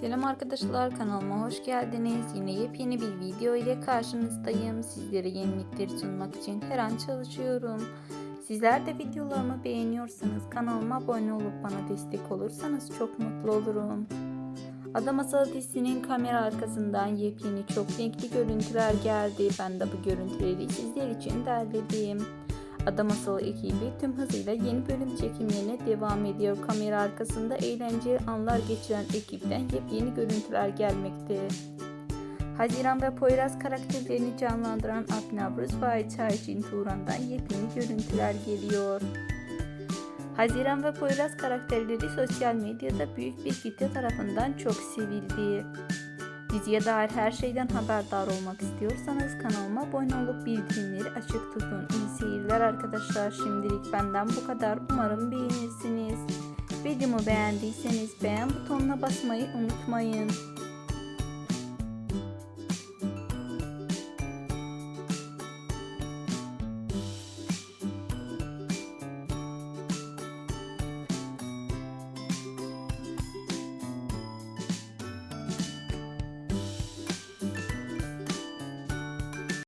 Selam arkadaşlar kanalıma hoş geldiniz. Yine yepyeni bir video ile karşınızdayım. Sizlere yenilikleri sunmak için her an çalışıyorum. Sizler de videolarımı beğeniyorsanız kanalıma abone olup bana destek olursanız çok mutlu olurum. Ada Masalı dizisinin kamera arkasından yepyeni çok renkli görüntüler geldi. Ben de bu görüntüleri sizler için derledim. Ada Masalı ekibi tüm hızıyla yeni bölüm çekimlerine devam ediyor. Kamera arkasında eğlenceli anlar geçiren ekipten yepyeni görüntüler gelmekte. Haziran ve Poyraz karakterlerini canlandıran Aknabruz ve Ayça için Turan'dan yepyeni görüntüler geliyor. Haziran ve Poyraz karakterleri sosyal medyada büyük bir kitle tarafından çok sevildi. Diziye dair her şeyden haberdar olmak istiyorsanız kanalıma abone olup bildirimleri açık tutun. İyi arkadaşlar. Şimdilik benden bu kadar. Umarım beğenirsiniz. Videomu beğendiyseniz beğen butonuna basmayı unutmayın.